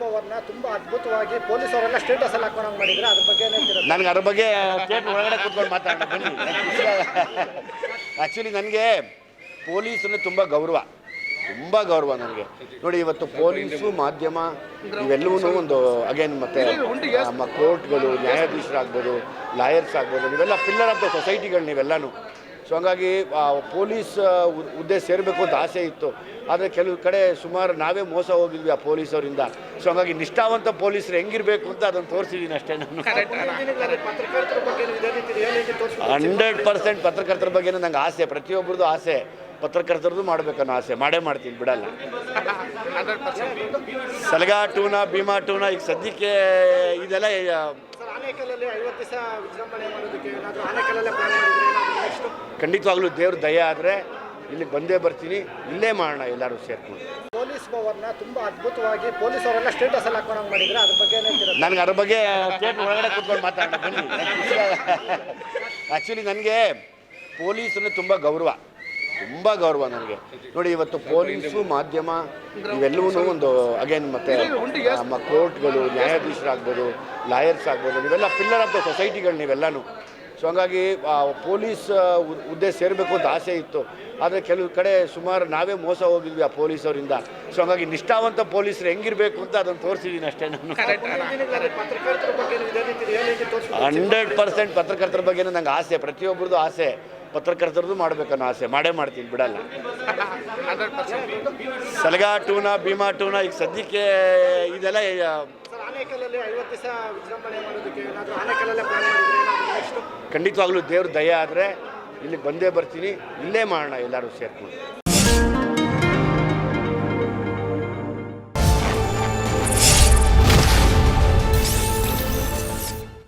ಭವನ್ನ ತುಂಬಾ ಅದ್ಭುತವಾಗಿ ಪೊಲೀಸ್ ಅವರೆಲ್ಲ ಸ್ಟೇಟಸ್ ಎಲ್ಲ ಹಾಕೋಣ ಮಾಡಿದ್ರೆ ಅದ್ರ ಬಗ್ಗೆ ನನಗೆ ಅದ್ರ ಬಗ್ಗೆ ಒಳಗಡೆ ಕೂತ್ಕೊಂಡು ಮಾತಾಡೋಣ, ಬನ್ನಿ. ಆ್ಯಕ್ಚುಲಿ ನನಗೆ ಪೊಲೀಸನ್ನು ತುಂಬ ಗೌರವ ತುಂಬ ಗೌರವ ನನಗೆ. ನೋಡಿ, ಇವತ್ತು ಪೊಲೀಸು, ಮಾಧ್ಯಮ ಇವೆಲ್ಲವೂ ಒಂದು ಅಗೇನ್ ಮತ್ತೆ, ನಮ್ಮ ಕೋರ್ಟ್ಗಳು, ನ್ಯಾಯಾಧೀಶರಾಗ್ಬೋದು ಲಾಯರ್ಸ್ ಆಗ್ಬೋದು, ನೀವೆಲ್ಲ ಪಿಲ್ಲರ್ ಆಫ್ ದ ಸೊಸೈಟಿಗಳು ನೀವೆಲ್ಲನೂ. ಸೊ ಹಂಗಾಗಿ ಪೊಲೀಸ್ ಹುದ್ದೆ ಸೇರಬೇಕು ಅಂತ ಆಸೆ ಇತ್ತು. ಆದರೆ ಕೆಲವು ಕಡೆ ಸುಮಾರು ನಾವೇ ಮೋಸ ಹೋಗಿದ್ವಿ ಆ ಪೊಲೀಸವರಿಂದ ಸೊ ಹಂಗಾಗಿ ನಿಷ್ಠಾವಂತ ಪೊಲೀಸರು ಹೆಂಗಿರಬೇಕು ಅಂತ ಅದನ್ನು ತೋರಿಸಿದ್ದೀನಿ ಅಷ್ಟೇ ನಾನು. ಹಂಡ್ರೆಡ್ ಪರ್ಸೆಂಟ್ ಪತ್ರಕರ್ತರ ಬಗ್ಗೆ ನಂಗೆ ಆಸೆ ಪ್ರತಿಯೊಬ್ಬರದ್ದು ಆಸೆ. ಪತ್ರಕರ್ತರದ್ದು ಮಾಡ್ಬೇಕನ್ನೋ ಆಸೆ. ಮಾಡೇ ಮಾಡ್ತೀನಿ ಬಿಡಲ್ಲ. ಸಲಗಾ ಟೂನ ಭೀಮಾ ಟೂನ ಈಗ ಸದ್ಯಕ್ಕೆ ಇದೆಲ್ಲ ಆನೇಕಲ್ಲಲ್ಲಿ ಐವತ್ತು ದಿವಸ ವಿಜೃಂಭಣೆ ಮಾಡೋದಕ್ಕೆ ಏನಾದರೂ ಆನೇಕಲ್ಲಲ್ಲೇ ಪ್ಲಾನ್ ಮಾಡಿದ್ರೆ ನೆಕ್ಸ್ಟ್ ಖಂಡಿತವಾಗ್ಲೂ ದೇವ್ರ ದಯ ಆದರೆ ಇಲ್ಲಿ ಬಂದೇ ಬರ್ತೀನಿ ಇಲ್ಲೇ ಮಾಡೋಣ ಎಲ್ಲರೂ ಸೇರ್ಕೊಂಡು. ಪೊಲೀಸ್ ಭವನ್ನ ತುಂಬಾ ಅದ್ಭುತವಾಗಿ ಪೊಲೀಸ್ ಅವರೆಲ್ಲ ಸ್ಟೇಟಸ್ ಎಲ್ಲ ಹಾಕೋಣ ಮಾಡಿದ್ರೆ ಅದ್ರ ಬಗ್ಗೆ ನನ್ಗೆ ಹೇಳ್ತೀರಾ ನನಗೆ ಅದ್ರ ಬಗ್ಗೆ ಸ್ಟೇಟ್ ಒಳಗಡೆ ಕೂತ್ಕೊಂಡು ಮಾತಾಡೋಣ ಬನ್ನಿ. ಆ್ಯಕ್ಚುಲಿ ನನಗೆ ಪೊಲೀಸ್ ಅಂದರೆ ತುಂಬ ಗೌರವ. ತುಂಬ ಗೌರವ ನನಗೆ. ನೋಡಿ ಇವತ್ತು ಪೊಲೀಸು ಮಾಧ್ಯಮ ಇವೆಲ್ಲವೂ ಒಂದು ಅಗೇನ್ ಮತ್ತೆ ನಮ್ಮ ಕೋರ್ಟ್ಗಳು ನ್ಯಾಯಾಧೀಶರಾಗ್ಬೋದು ಲಾಯರ್ಸ್ ಆಗ್ಬೋದು ಇವೆಲ್ಲ ಪಿಲ್ಲರ್ ಆಫ್ ದ ಸೊಸೈಟಿಗಳು ನೀವೆಲ್ಲನೂ. ಸೊ ಹಂಗಾಗಿ ಪೊಲೀಸ್ ಹುದ್ದೆ ಸೇರಬೇಕು ಅಂತ ಆಸೆ ಇತ್ತು. ಆದರೆ ಕೆಲವು ಕಡೆ ಸುಮಾರು ನಾವೇ ಮೋಸ ಹೋಗಿದ್ವಿ ಆ ಪೊಲೀಸವರಿಂದ ಸೊ ಹಂಗಾಗಿ ನಿಷ್ಠಾವಂತ ಪೊಲೀಸರು ಹೆಂಗಿರಬೇಕು ಅಂತ ಅದನ್ನು ತೋರಿಸಿದ್ದೀನಿ ಅಷ್ಟೇ ನಾನು. ಹಂಡ್ರೆಡ್ ಪರ್ಸೆಂಟ್ ಪತ್ರಕರ್ತರ ಬಗ್ಗೆ ನಂಗೆ ಆಸೆ ಪ್ರತಿಯೊಬ್ಬರದ್ದು ಆಸೆ. ಪತ್ರಕರ್ತರದ್ದು ಮಾಡಬೇಕನ್ನೋ ಆಸೆ. ಮಾಡೇ ಮಾಡ್ತೀನಿ ಬಿಡಲ್ಲ. ಸಲಗಾ ಟೂನ ಭೀಮಾ ಟೂನ ಈಗ ಸದ್ಯಕ್ಕೆ ಇದೆಲ್ಲ ಖಂಡಿತವಾಗ್ಲೂ ದೇವ್ರ ದಯ ಆದರೆ ಇಲ್ಲಿ ಬಂದೇ ಬರ್ತೀನಿ ಇಲ್ಲೇ ಮಾಡೋಣ ಎಲ್ಲರೂ ಸೇರ್ಕೊಂಡು.